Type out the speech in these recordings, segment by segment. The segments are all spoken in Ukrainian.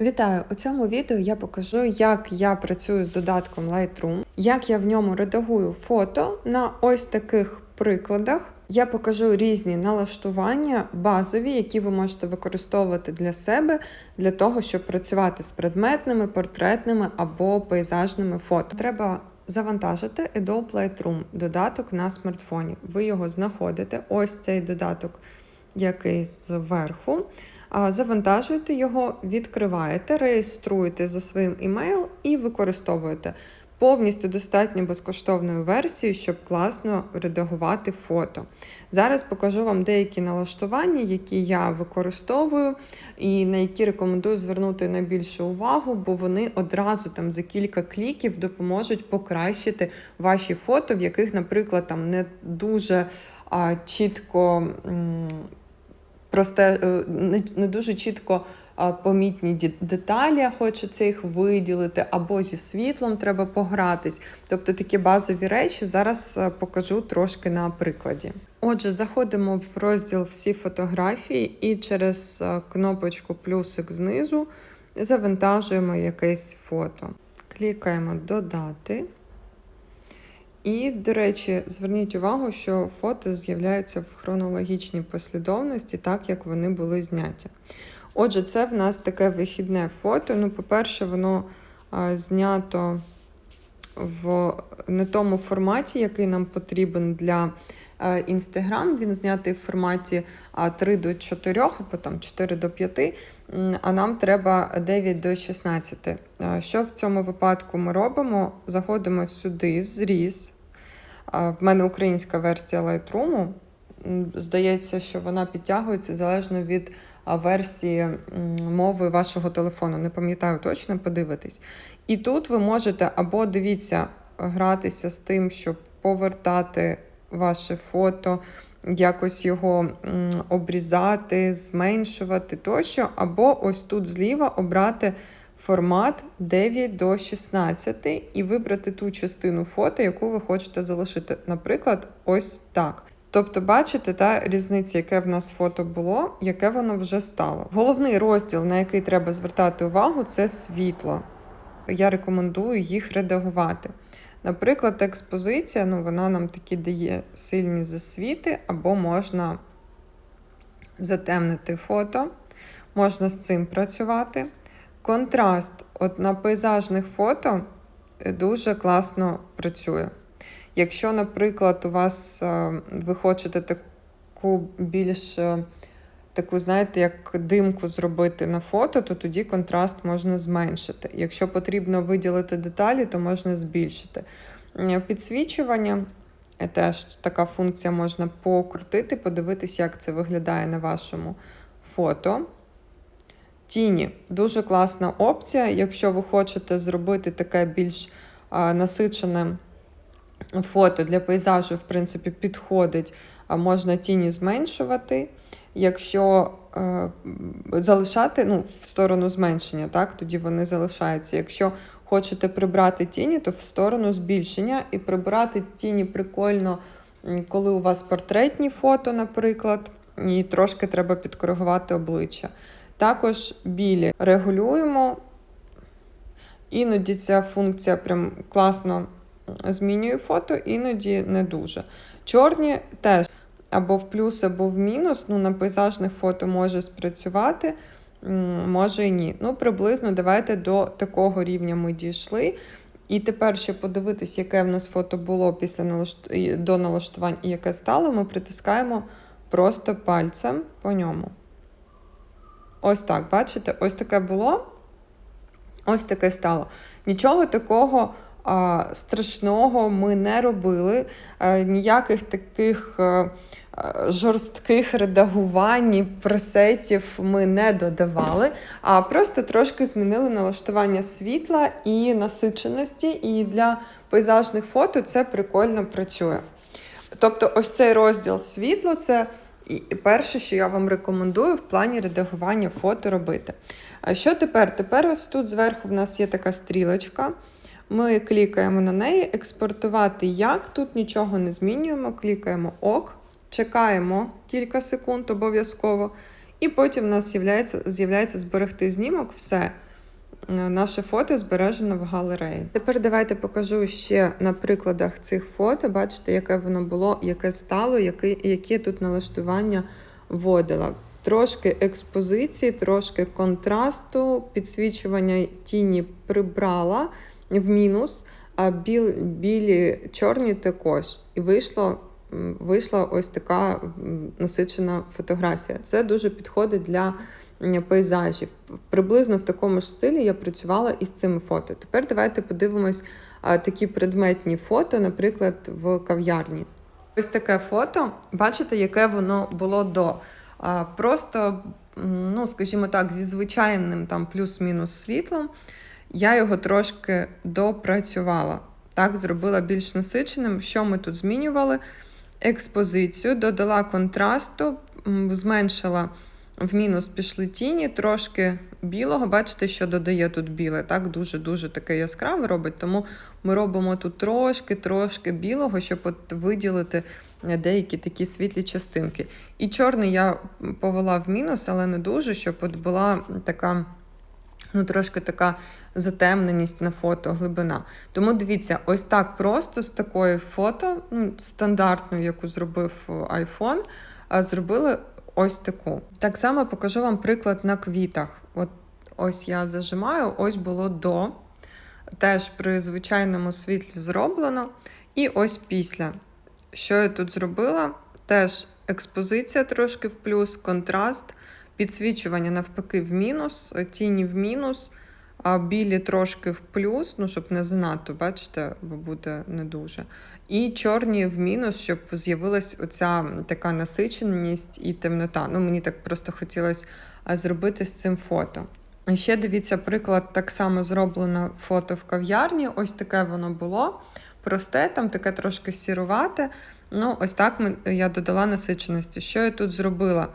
Вітаю! У цьому відео я покажу, як я працюю з додатком Lightroom, як я в ньому редагую фото на ось таких прикладах. Я покажу різні налаштування, базові, які ви можете використовувати для себе для того, щоб працювати з предметними, портретними або пейзажними фото. Треба завантажити Adobe Lightroom додаток на смартфоні. Ви його знаходите. Ось цей додаток, який зверху. Завантажуєте його, відкриваєте, реєструєте за своїм імейл і використовуєте повністю достатньо безкоштовною версією, щоб класно редагувати фото. Зараз покажу вам деякі налаштування, які я використовую, і на які рекомендую звернути найбільшу увагу, бо вони одразу там за кілька кліків допоможуть покращити ваші фото, в яких, наприклад, там не дуже а, чітко. м, Просте, е, не, дуже чітко помітні деталі, хочеться їх виділити, або зі світлом треба погратись. Тобто такі базові речі зараз е, покажу трошки на прикладі. Отже, заходимо в розділ всі фотографії і через е, кнопочку плюсик знизу завантажуємо якесь фото. Клікаємо Додати. І, до речі, зверніть увагу, що фото з'являються в хронологічній послідовності, так як вони були зняті. Отже, це в нас таке вихідне фото. Ну, по-перше, воно а, знято в не тому форматі, який нам потрібен для Інстаграм. Він знятий в форматі 3 до 4, або там 4 до 5, а нам треба 9 до 16. А, Що в цьому випадку ми робимо? Заходимо сюди, зріз. В мене українська версія Lightroom. Здається, що вона підтягується залежно від версії мови вашого телефону. Не пам'ятаю точно, подивитись. І тут ви можете або дивіться, гратися з тим, щоб повертати ваше фото, якось його обрізати, зменшувати тощо, або ось тут зліва обрати формат 9 до 16 і вибрати ту частину фото, яку ви хочете залишити. Наприклад, ось так. Тобто, бачите, та різниця, яке в нас фото було, яке воно вже стало. Головний розділ, на який треба звертати увагу, це світло. Я рекомендую їх редагувати. Наприклад, експозиція, ну, вона нам такі дає сильні засвіти, або можна затемнити фото, можна з цим працювати. Контраст от на пейзажних фото е, дуже класно працює. Якщо, наприклад, у вас е, ви хочете таку більш е, таку, знаєте, як димку зробити на фото, то тоді контраст можна зменшити. Якщо потрібно виділити деталі, то можна збільшити. Підсвічування теж така функція можна покрутити, подивитись, як це виглядає на вашому фото. Тіні дуже класна опція. Якщо ви хочете зробити таке більш насичене фото для пейзажу, в принципі, підходить, можна тіні зменшувати. Якщо е, залишати ну, в сторону зменшення, так, тоді вони залишаються. Якщо хочете прибрати тіні, то в сторону збільшення і прибирати тіні прикольно, коли у вас портретні фото, наприклад, і трошки треба підкоригувати обличчя. Також білі регулюємо. Іноді ця функція прям класно змінює фото, іноді не дуже. Чорні теж або в плюс, або в мінус. Ну, на пейзажних фото може спрацювати, може і ні. Ну, приблизно давайте до такого рівня ми дійшли. І тепер, щоб подивитись, яке в нас фото було після налашт... до налаштувань і яке стало, ми притискаємо просто пальцем по ньому. Ось так, бачите? Ось таке було, ось таке стало. Нічого такого а, страшного ми не робили, а, ніяких таких а, а, жорстких редагувань, пресетів ми не додавали, а просто трошки змінили налаштування світла і насиченості. І для пейзажних фото це прикольно працює. Тобто, ось цей розділ світло це і перше, що я вам рекомендую в плані редагування фото робити. А що тепер? Тепер ось тут зверху в нас є така стрілочка. Ми клікаємо на неї, експортувати як, тут нічого не змінюємо, клікаємо ок, чекаємо кілька секунд обов'язково, і потім в нас з'являється, зберегти знімок, все. Е, наше фото збережено в галереї. Тепер давайте покажу ще на прикладах цих фото. Бачите, яке воно було, яке стало, яке, яке тут налаштування вводила. Трошки експозиції, трошки контрасту, підсвічування тіні прибрала в мінус, а біл, білі чорні також. І вийшло, вийшла ось така насичена фотографія. Це дуже підходить для пейзажів. Приблизно в такому ж стилі я працювала із цими фото. Тепер давайте подивимось такі предметні фото, наприклад, в кав'ярні. Ось таке фото. Бачите, яке воно було до. Просто, ну, скажімо так, зі звичайним там плюс-мінус світлом. Я його трошки допрацювала. Так, зробила більш насиченим. Що ми тут змінювали? Експозицію, додала контрасту, зменшила в мінус пішли тіні, трошки білого. Бачите, що додає тут біле. Так, дуже-дуже таке яскраве робить. Тому ми робимо тут трошки-трошки білого, щоб от виділити деякі такі світлі частинки. І чорний я повела в мінус, але не дуже, щоб от була така. Ну, трошки така затемненість на фото, глибина. Тому дивіться, ось так просто з такої фото, ну, стандартною, яку зробив iPhone, зробили ось таку. Так само покажу вам приклад на квітах. От ось я зажимаю, ось було до. Теж при звичайному світлі зроблено. І ось після. Що я тут зробила? Теж експозиція трошки в плюс, контраст, підсвічування навпаки в мінус, тіні в мінус, а білі трошки в плюс, ну щоб не занадто, бачите, бо буде не дуже. І чорні в мінус, щоб з'явилась оця така насиченість і темнота. Ну, мені так просто хотілося зробити з цим фото. Ще дивіться, приклад так само зроблено фото в кав'ярні. Ось таке воно було. Просте, там таке трошки сірувате. Ну, ось так я додала насиченості. Що я тут зробила?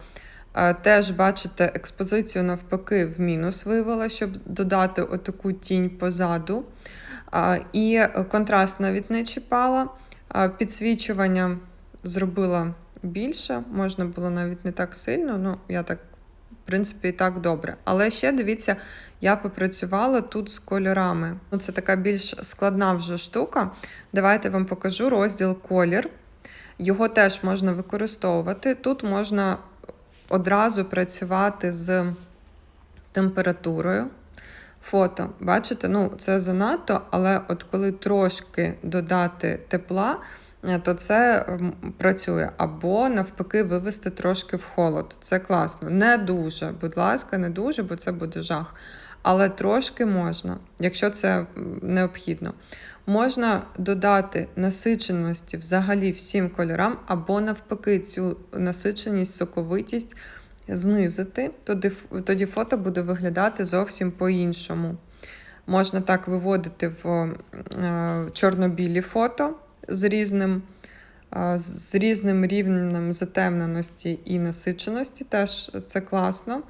Теж бачите, експозицію навпаки в мінус вивела, щоб додати отаку тінь позаду. І контраст навіть не чіпала. Підсвічування зробила більше, можна було навіть не так сильно, ну я так, в принципі, і так добре. Але ще дивіться, я попрацювала тут з кольорами. Ну, Це така більш складна вже штука. Давайте вам покажу розділ колір. Його теж можна використовувати. Тут можна одразу працювати з температурою. Фото, бачите, ну це занадто, але от коли трошки додати тепла, е, то це працює. Або навпаки вивести трошки в холод. Це класно. Не дуже, будь ласка, не дуже, бо це буде жах. Але трошки можна, якщо це необхідно. Можна додати насиченості взагалі всім кольорам, або навпаки, цю насиченість, соковитість знизити, тоді, тоді фото буде виглядати зовсім по-іншому. Можна так виводити в е, чорно-білі фото з різним, е, з різним рівнем затемненості і насиченості, теж це класно.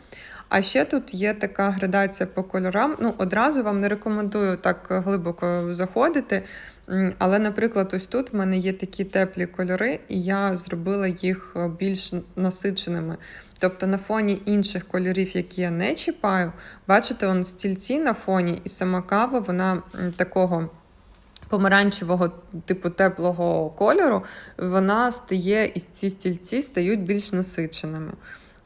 А ще тут є така градація по кольорам. Ну, одразу вам не рекомендую так глибоко заходити. Але, наприклад, ось тут в мене є такі теплі кольори, і я зробила їх е, більш насиченими. Тобто на фоні інших кольорів, які я не чіпаю, бачите, он стільці на фоні, і сама кава, вона такого. Помаранчевого типу теплого кольору, вона стає, і ці стільці стають більш насиченими.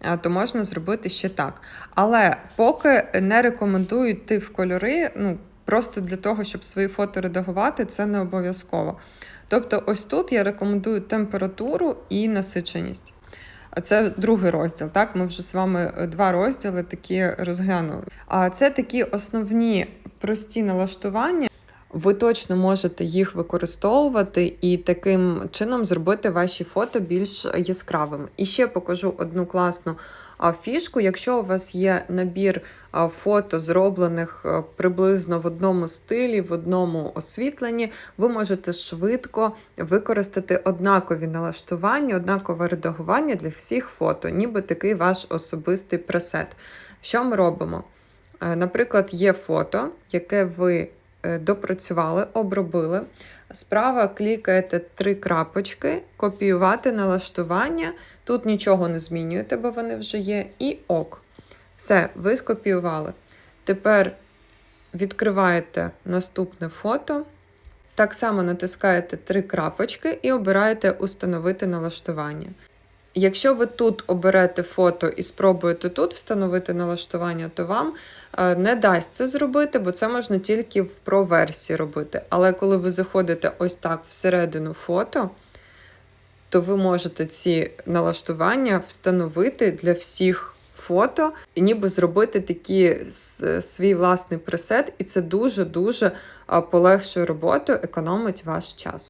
А, То можна зробити ще так. Але поки не рекомендую йти в кольори, ну просто для того, щоб свої фото редагувати, це не обов'язково. Тобто, ось тут я рекомендую температуру і насиченість. А це другий розділ. Так, ми вже з вами е, два розділи такі розглянули. А це такі основні прості налаштування. Ви точно можете їх використовувати і таким чином зробити ваші фото більш яскравими. І ще покажу одну класну фішку. Якщо у вас є набір фото, зроблених приблизно в одному стилі, в одному освітленні, ви можете швидко використати однакові налаштування, однакове редагування для всіх фото, ніби такий ваш особистий пресет. Що ми робимо? Е, Наприклад, є фото, яке ви допрацювали, обробили. Справа клікаєте три крапочки, копіювати налаштування. Тут нічого не змінюєте, бо вони вже є. І ок. Все, ви скопіювали. Тепер відкриваєте наступне фото. Так само натискаєте три крапочки і обираєте Установити налаштування. Якщо ви тут оберете фото і спробуєте тут встановити налаштування, то вам е, не дасть це зробити, бо це можна тільки в Pro версії робити. Але коли ви заходите ось так всередину фото, то ви можете ці налаштування встановити для всіх фото і ніби зробити такий с- свій власний пресет, і це дуже-дуже полегшує роботу, економить ваш час.